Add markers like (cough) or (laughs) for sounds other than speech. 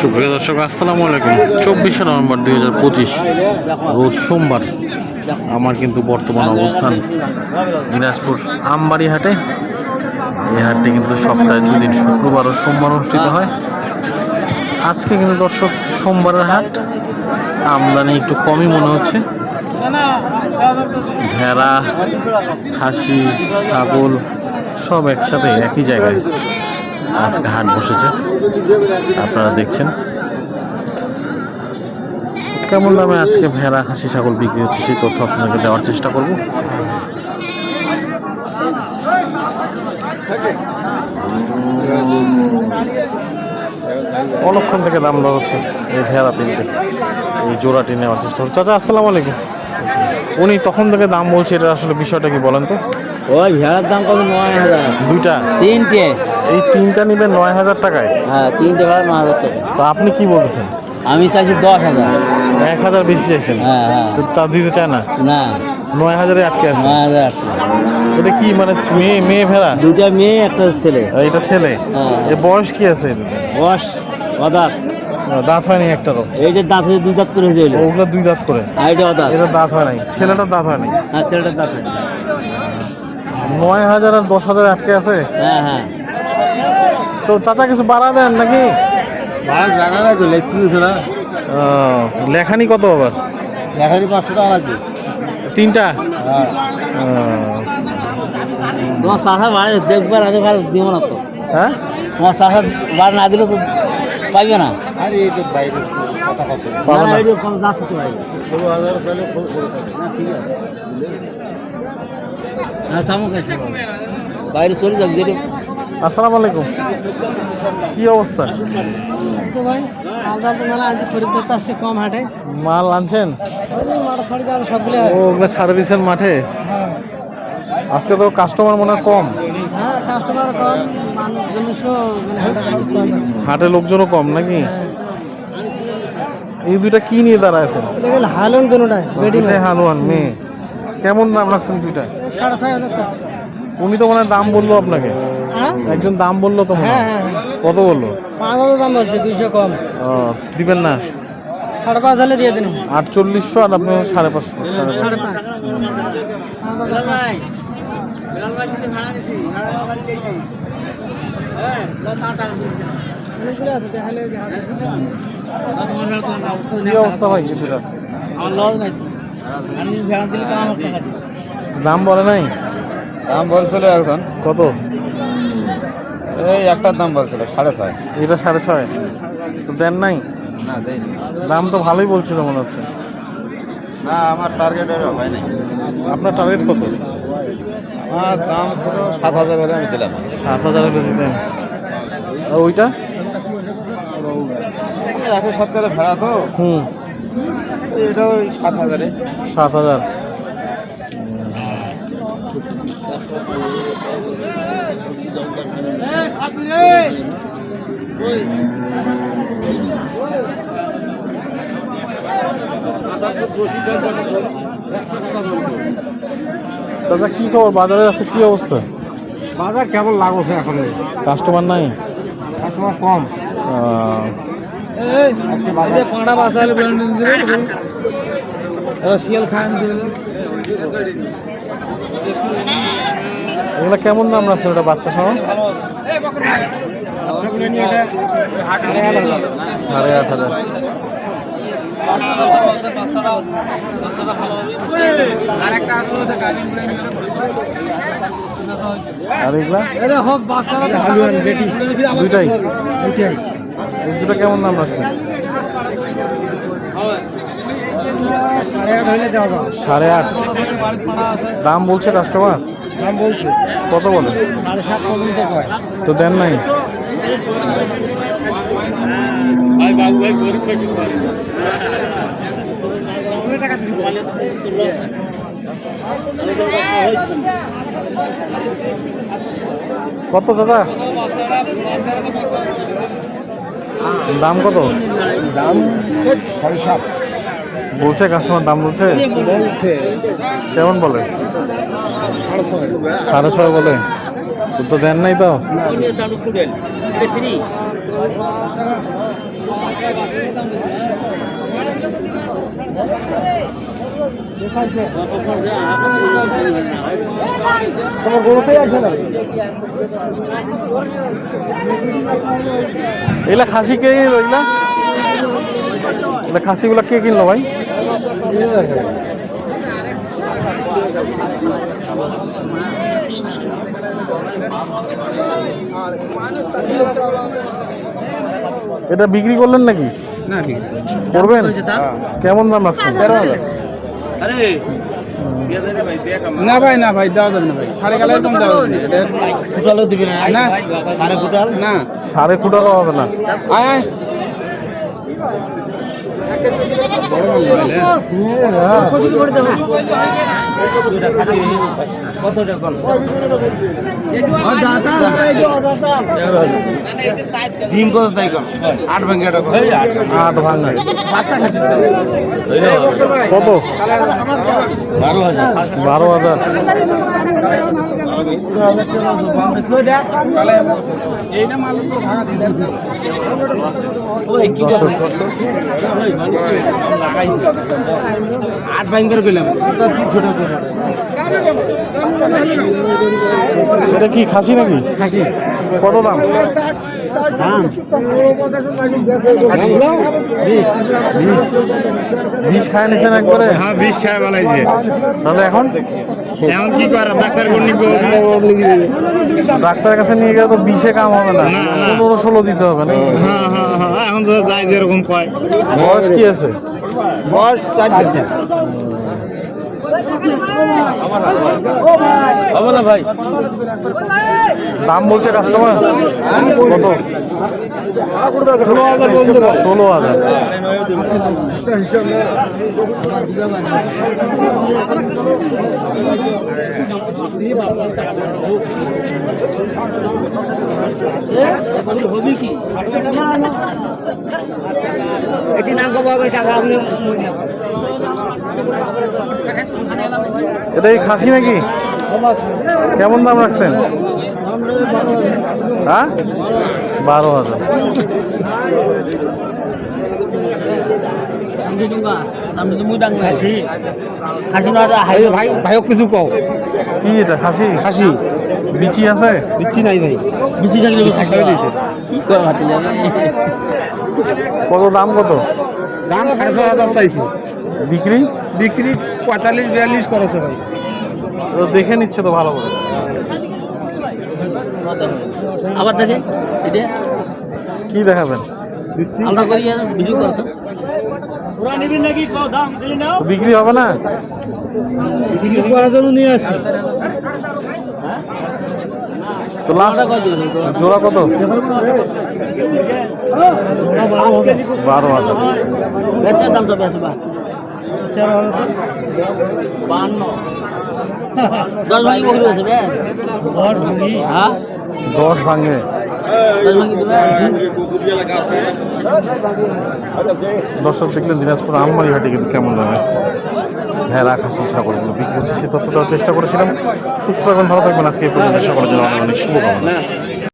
সুপ্রিয় দর্শক, আসসালামু আলাইকুম। চব্বিশে নভেম্বর দুই হাজার পঁচিশ, রোজ সোমবার আমার কিন্তু বর্তমান অবস্থান দিনাজপুর আমবাড়ি হাটে এই হাটটি কিন্তু সপ্তাহে দুদিন, শুক্রবার ও সোমবার অনুষ্ঠিত হয়। আজকে কিন্তু দর্শক, সোমবারের হাট আমদানি একটু কমই মনে হচ্ছে। ভেড়া, খাসি, ছাগল সব একসাথে একই জায়গায় আজকে হাট বসেছে। আপনারা দেখছেন। কেমন দামে আজকে ভেড়া, খাসি, ছাগল বিক্রি হচ্ছে সেই তথ্য আপনাকে দেওয়ার চেষ্টা করব। অনেকক্ষণ থেকে দাম দেওয়া হচ্ছে এই ভেড়া তিনটে। এই জোড়াটি নেওয়ার চেষ্টা করছে চাচা, আসসালামু আলাইকুম। উনি তখন থেকে দাম বলছে এটা আসলে বিষয়টা কি বলেন তো? ওই ভেড়ার দাম কত? নয় হাজার। দুইটা? তিনটে। এই তিনটা নিবেন নয় হাজার টাকায়? হ্যাঁ তিনটে ভেড়া নয় হাজার টাকা। তো আপনি কি বলতেছেন? আমি চাইছি দশ হাজার। এক হাজার বেশি চাইছেন? হ্যাঁ হ্যাঁ। তো তা দিতে চায় না? না। নয় হাজারে আটকে আছে। নয় হাজার এটা কি মানে মেয়ে মেয়ে ভেড়া? দুটা মেয়ে একটা ছেলে। এটা ছেলে? হ্যাঁ। এ বয়স কি আছে বয়স অদার। দাঁত হয় নাই একটারও এইটার দাঁত হয়েছে দুই দাঁত করে হয়েছে ওগুলো দুই দাঁত করে। আর এটা অদার। এটা দাঁত হয় নাই। ছেলেটার দাঁত হয় নাই। হ্যাঁ ছেলেটার দাঁত হয়নি। নয় হাজার আর দশ হাজার আটকে আছে? হ্যাঁ হ্যাঁ। তো চাচা কিছু বাড়া দেন নাকি? জায়গা না তো লেখ না। লেখানি কত আবার? দেখানি পাঁচশো টাকা লাগবে। তিনটা? হ্যাঁ। তোমার চাষা বাড়ি দেখবার আগে ভালো দিব না তো। হ্যাঁ? তোমার চাষা বাড়ি না দিলে তো পাইবে না। আরে এই বাইরে কথা পাবো না, কোনো কাছে বাইরে চলে যাক যেটা আসসালামু আলাইকুম। কি অবস্থা? মেলা আজ খরিদ্দার তো আসছে কম হাটে মাল আনছেন ওগুলো ছাড়ে দিয়েছেন মাঠে? আজকে তো কাস্টমার মনে হয় কম। হ্যাঁ মানে হাটে লোকজনও কম নাকি? এই দুইটা কি নিয়ে দাঁড়ায়ছেন দেখেন হালন দুটাই হালুয়ান মেয়ে। কেমন দাম রাখছেন দুইটা? সাড়ে হাজার উনি তো মনে দাম বলল আপনাকে। একজন দাম বলল তো। কত বলল? পাঁচ হাজার দাম বলছে দুইশো কম দিবেন না? সাড়ে পাঁচ হলে দিয়ে দিন আটচল্লিশশো আর আপনি সাড়ে পাঁচশো। সাড়ে পাঁচ। কি অবস্থা ভাই আমার লস নাই দাম বলে নাই? দাম বলছিল এখন কত? এই একটার দাম বলছিল সাড়ে ছয়। এটা সাড়ে ছয়? তো দেন নাই? না দেয়নি। দাম তো ভালোই বলছিল মনে হচ্ছে। না আমার টার্গেটের হয় নাই। আপনার টার্গেট কত? আমার দাম ছিল সাত হাজার হলে আমি দিলাম। সাত হাজার হলে দিতেন। আর ওইটা? একশো সত্তরে ভাড়া তো। হুম। এটা ওই সাত হাজারে। সাত হাজার। চাচা কি খবর? বাজারের আছে কি অবস্থা? বাজার কেমন লাগছে এখন? কাস্টমার নাই? কাস্টমার কম। পাঁড়া দিলে শিয়াল খান দিলে এগুলো কেমন দাম আছে ওটা বাচ্চা সহ? সাড়ে আট হাজার। আর এগুলা? হোক বাচ্চারা দুইটাই। এই দুটো কেমন দাম রাখছে সাড়ে আট। দাম বলছে কাস্টমার দাম বলছে কত বলে? তো দেন নাই। কত চাচা দাম কত? দাম সাড়ে সাত। বলছে কাস্টমার দাম বলছে? কেমন বলে? সাড়ে ছয়। বলে। তো তো দেন নাই তো। এগুলা খাসি কে কিনলো এগুলা এগুলা খাসিগুলা কে কিনলো ভাই? এটা বিক্রি করলেন নাকি? করবেন? কেমন দাম রাখছেন? না ভাই না ভাই দেওয়া যাবে না ভাই। সাড়ে গেলে এরকম দেওয়া যাবে না। দিবি না। না? সাড়ে কুটাল? না। সাড়ে হবে না। আয় আয়। কতটা কল ডিম কত তাই আট ভাঙ্গে আট বাচ্চা কত? বারো হাজার। বারো হাজার। এইটা মাল তো ভাঙা দিলে ওই কি আট বাইন করে পেলাম ছোট এটা কি খাসি নাকি? খাসি। কত দাম? বিষ খায় নিছেন একবারে? হ্যাঁ বিষ খায় বালাইছে তাহলে এখন? এখন কি করা ডাক্তার কোন নিব? ডাক্তারের কাছে নিয়ে গেলে তো বিষে কাম হবে না। পনেরো ষোলো দিতে হবে না হ্যাঁ হ্যাঁ হ্যাঁ। এখন তো যাই যেরকম কয়। বয়স কি আছে? বয়স চারটে হবে না ভাই দাম বলছে কাস্টমার কত? ষোলো হাজার ষোলো হাজার এটি নাম কব টাকা আপনি এটা এই খাসি নাকি? কেমন দাম রাখছেন? হ্যাঁ? বারো হাজার। ভাই ভাইও কিছু কও। কি এটা খাসি? খাসি। বিচি আছে? দিচ্ছি নাই ভাই। বেশি থাকলে টাকা দিয়েছে কি করে হাতে কত দাম কত? দাম সাড়ে ছ হাজার চাইছি। বিক্রি? বিক্রি পঁয়তাল্লিশ বিয়াল্লিশ করছে ভাই তো দেখে নিচ্ছে তো ভালো করে। আবার দেখে এটা কি দেখাবেন? আলাদা ভিডিও বিক্রি হবে না? করার জন্য নিয়ে আসছি। তো লাস্ট জোড়া? কত? বারো হাজার। বেশি দাম তো? বেশি বা বান্ন (laughs) দশ ভাঙি বকরি আছে বে। দশ ভাঙি? হ্যাঁ? দশ ভাঙে। দর্শক দেখলেন দিনাজপুর আমবাড়ি হাটে কিন্তু কেমন দামে ভেড়া খাসি ছাগলগুলো বিক্রি হচ্ছে সে তথ্য দেওয়ার চেষ্টা করেছিলাম। সুস্থ থাকবেন ভালো থাকবেন। আজকে এই পর্যন্ত সকলের জন্য অনেক অনেক শুভকামনা।